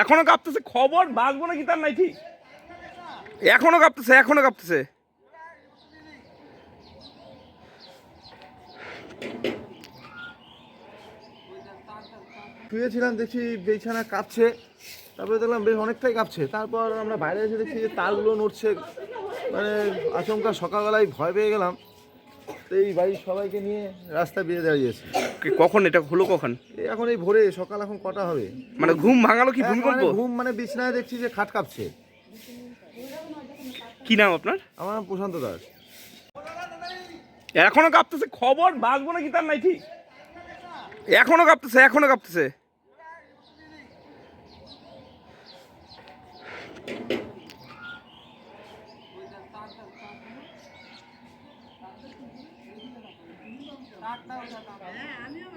এখনও কাঁপতেছে। খবর বাঁচবো নাকি তার নাই ঠিক এখনও কাঁপতেছে এখনও কাঁপতেছে। শুয়েছিলাম, দেখছি বিছানা কাঁপছে। তারপরে দেখলাম বেশ অনেকটাই কাঁপছে। তারপর আমরা বাইরে এসে দেখছি যে তারগুলো নড়ছে। মানে আচমকা সকালবেলায় ভয় পেয়ে গেলাম। তো এই বাড়ির সবাইকে নিয়ে রাস্তায় বেরিয়ে দাঁড়িয়েছে। কে- কখন? এটা হলো কখন? এই এখন এই ভোরে সকাল এখন কটা হবে? মানে ঘুম ভাঙালো কি ভূমিকম্প? মানে ঘুম মানে বিছনায় দেখছি যে খাট কাঁপছে। কি নাম আপনার? আমার নাম প্রশান্ত দাস। এখনও কাঁপতেছে। খবর বাঁচবো নাকি তার নাই ঠিক? এখনও কাঁপতেছে এখনও কাঁপতেছে। আমিও